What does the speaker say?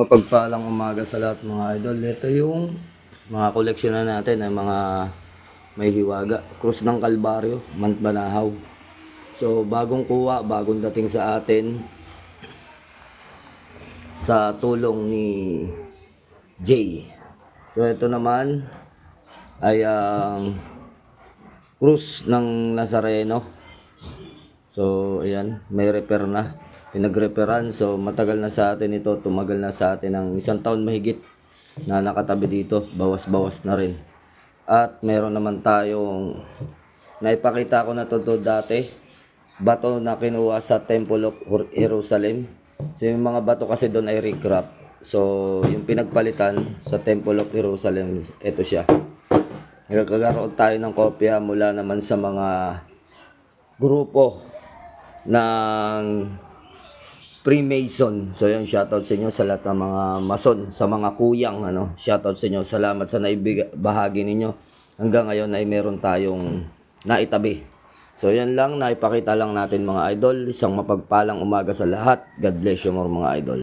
Mapagpalang umaga sa lahat mga idol. Ito yung mga koleksyon na natin ng mga may hiwaga. Krus ng Kalbaryo, Mantbanahaw. So bagong kuha, bagong dating sa atin sa tulong ni Jay. So ito naman ay ang krus ng Nazareno. So, ayan, may repair na. Pinag-reparan. So, matagal na sa atin ito. Tumagal na sa atin ng isang taon mahigit na nakatabi dito. Bawas-bawas na rin. At meron naman tayong naipakita ko na to, dati. Bato na kinuha sa Temple of Jerusalem. So, yung mga bato kasi doon ay recrap. So, yung pinagpalitan sa Temple of Jerusalem, ito siya. Nagkakaroon tayo ng kopya mula naman sa mga grupo ng Freemason. So yun, shoutout sa inyo sa lahat ng mga mason, sa mga kuyang, ano, shoutout sa inyo. Salamat sa naibahagi ninyo. Hanggang ngayon ay meron tayong naitabi. So yan lang, naipakita lang natin mga idol. Isang mapagpalang umaga sa lahat. God bless you more mga idol.